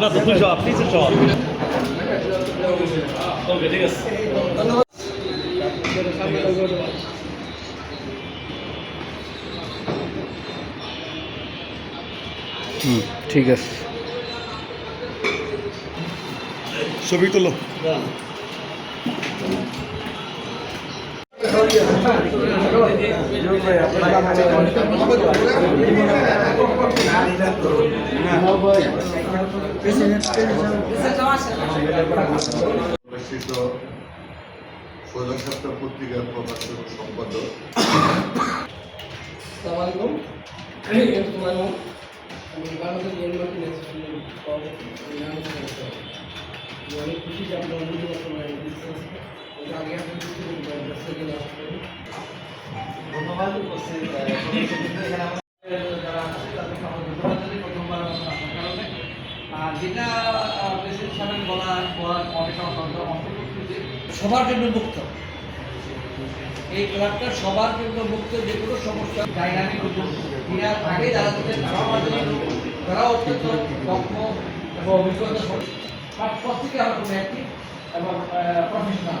না তো তুই সব আপনি সব। ওকে ঠিক আছে হুম ঠিক আছে। ছবি তোলো। প্রকাশিত প্রজাসত্তা পত্রিকার প্রকাশক সম্পাদক। অনেক খুশি যে আপনার সময় আগে আপনি ধন্যবাদ উপস্থিত আহ, সদস্যবৃন্দ। এখানে আমাদের যারা আছে তাদেরকে আমার ধন্যবাদ জানাই প্রথমবার আসার কারণে। যেটা প্রেসিডেন্ট সাহেবের বলা বলার অনেক সবার জন্য মুক্ত এই ক্লাবটা সবার জন্য মুক্ত যে কোনো সমস্যা ডাইনামিক আগে যারা তারাও অত্যন্ত দক্ষ এবং অভিজ্ঞতা সব সব থেকে আমরা কোনো অ্যাক্টিভ এবং প্রফেশনাল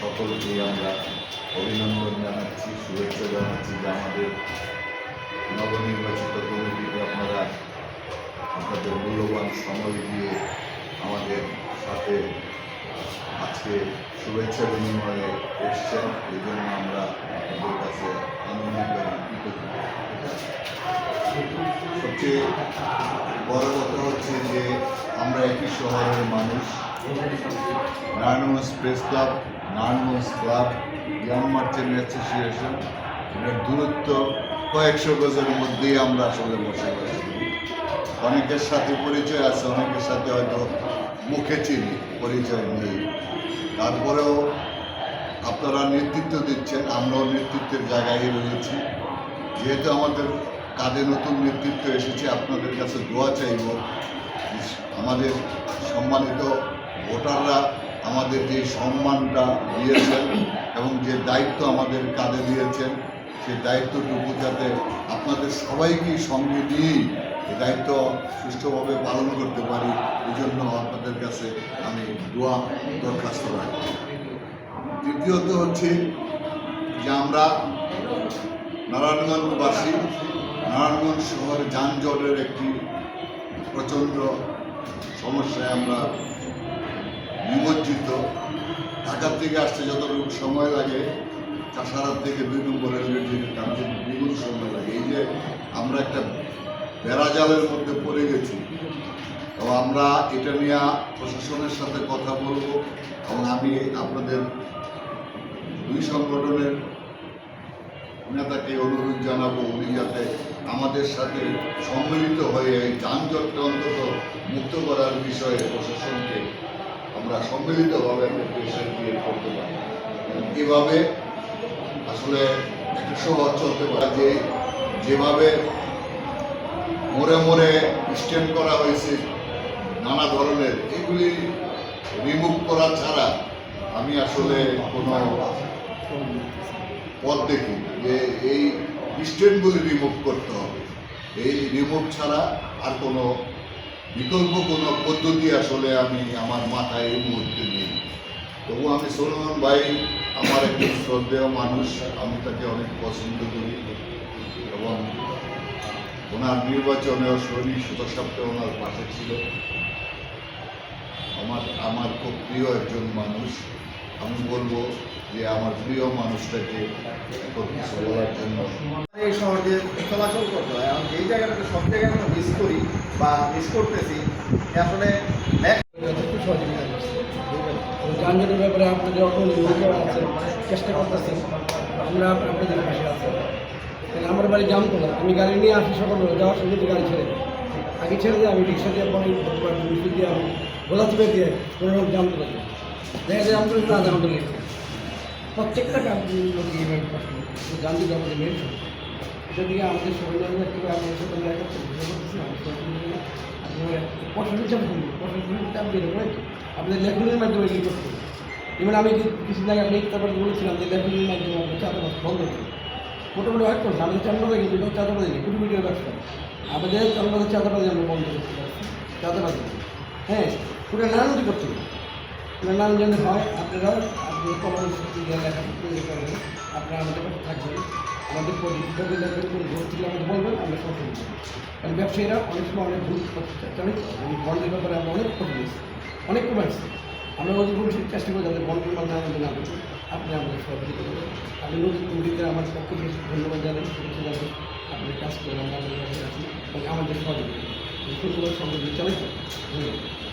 সকলকেই আমরা অভিনন্দন জানাচ্ছি, শুভেচ্ছা জানাচ্ছি যে আমাদের নবনির্বাচিত কমিটিকে আপনারা আপনাদের মূল্যবান সময় দিয়ে আমাদের সাথে আজকে শুভেচ্ছা বিনিময়ে এসছেন। এই জন্য আমরা আপনাদের কাছে আনন্দিত সবচেয়ে বড় কথা হচ্ছে যে আমরা একই শহরের মানুষ। Narayanganj press club Narayanganj club young merchant association এর দূরত্ব কয়েকশো গজের মধ্যেই আমরা আসলে বসবাস করি অনেকের সাথে পরিচয় আছে, অনেকের সাথে হয়তো মুখে চিনি, পরিচয় নেই। তারপরেও আপনারা নেতৃত্ব দিচ্ছেন, আমরাও নেতৃত্বের জায়গায় রয়েছি। যেহেতু আমাদের কাঁধে নতুন নেতৃত্ব এসেছে, আপনাদের কাছে দোয়া চাইব আমাদের সম্মানিত ভোটাররা আমাদের যে সম্মানটা দিয়েছেন এবং যে দায়িত্ব আমাদের কাঁধে দিয়েছেন সেই দায়িত্বটুকু যাতে আপনাদের সবাইকেই সঙ্গে নিয়েই দায়িত্ব সুষ্ঠুভাবে পালন করতে পারি এই জন্য আপনাদের কাছে আমি দোয়া দরখাস্ত রাখি। দ্বিতীয়ত হচ্ছে যে আমরা নারায়ণগঞ্জবাসী, নারায়ণগঞ্জ শহরে যানজটের একটি প্রচণ্ড সমস্যায় আমরা নিমজ্জিত। ঢাকার থেকে আসতে যতটুকু সময় লাগে, চাষারার থেকে দুই নম্বর রেলওয়ে আমাদের দ্বিগুণ সময় লাগে। এই যে আমরা একটা বেড়াজালের মধ্যে পড়ে গেছি। তো আমরা এটা নিয়ে প্রশাসনের সাথে কথা বলব এবং আমি আপনাদের দুই সংগঠনের নেতাকে অনুরোধ জানাব, উনি যাতে আমাদের সাথে সম্মিলিত হয়ে এই যানজটটা অন্তত মুক্ত করার বিষয়ে প্রশাসনকে আমরা সম্মিলিতভাবে একটা ক্রিয়েট করতে পারি। এভাবে আসলে একটা শহর চলতে পারে যে যেভাবে মোড়ে মোড়ে স্ট্যান্ড করা হয়েছে নানা ধরনের। এগুলি রিমুভ করা ছাড়া আমি আসলে কোনো পথ দেখি যে এই স্ট্যান্ডগুলি রিমুভ করতে হবে। এই রিমুভ ছাড়া আর কোনো বিকল্প, কোনো পদ্ধতি আসলে আমি আমার মাথায় এই মুহূর্তে নেই। তবু আমি সলমান ভাই, আমার একজন শ্রদ্ধেয় মানুষ, আমি তাকে অনেক পছন্দ করি এবং ওনার নির্বাচনেও শনি সুতো সপ্তাহে ওনার পাশে ছিল। আমার আমার খুব প্রিয় একজন মানুষ। আমি বলব যে আমার প্রিয় মানুষটাকে এখন কিছু বলার জন্য। এই শহরে চলাচল করতে হয়। এখন এই জায়গাটাতে সব জায়গায় আমরা মিস করি বা মিস করতেছি আসলে যথেষ্ট সহযোগিতা করছে যানজটের ব্যাপারে আপনাদের অটল ভূমিকা আছে চেষ্টা করতেছি। আমরা আপনাদের পাশে আছি। আমার বাড়ি জামতলা আমি গাড়ি নিয়ে আসি সকালবেলা, যাওয়ার সঙ্গে গাড়ি ছেড়ে। আগে ছেড়ে দিয়ে, আমি রিক্সা দিয়ে পরে মিষ্টি দিয়ে আমি গোলা চিপে দিয়ে কোনো রকম জামতলা। দেখা যায় আধা ঘণ্টা লেট প্রত্যেকটা গান্ধী আমাদের মেন এটা দিকে আমাদের সবাই একটু আমাদের সাথে দেখা চাপ চাপ দিয়ে আপনাদের লেখনের মাধ্যমে এগুলি করতে যেমন আমি কি- কিছু জায়গায় আপনি তারপরে বলেছিলাম যে লেখনের মাধ্যমে আপনার চাঁদাবাদ বন্ধ করবে মোটামুটি হয় করছে আমাদের চাঁদাবাদে কিন্তু এটা চাঁদাবাদে নেই কোটি মিডিয়ার ব্যবসা আমাদের চাঁদাবাদের চাঁদাবাদে আমরা বন্ধ করতে পারছি চাঁদাবাদে হ্যাঁ পুরো নানানটি হবে। পুরো নানান জন্য হয়, আপনারা, আপনি লেখা আপনারা আমাদের কাছে থাকবেন। আমাদের পরিচিতদের লেখেন কোনো ভুল থাকলে আমাদের বলবেন, আমরা সচেতন করব। কারণ ব্যবসায়ীরা অনেক সময় অনেক ভুল করতে চাই আমি বন্ডের ব্যাপারে আমরা অনেক ক্ষতি দিয়েছি অনেক কমাইছি। আমরা নদী পুলিশের চেষ্টা করি যাতে বন্ডের মাধ্যমে আমাদের না করছি আপনি আমাদের সহযোগিতা করবেন। আমি কমিটিতে আমার পক্ষ থেকে ধন্যবাদ জানাই, শুভেচ্ছা জানাই। আপনি কাজ করে আমরা আমাদের কাছে আছি এবং আমাদের সহযোগিতা সুন্দর সহযোগিতা চালাইতে ধন্যবাদ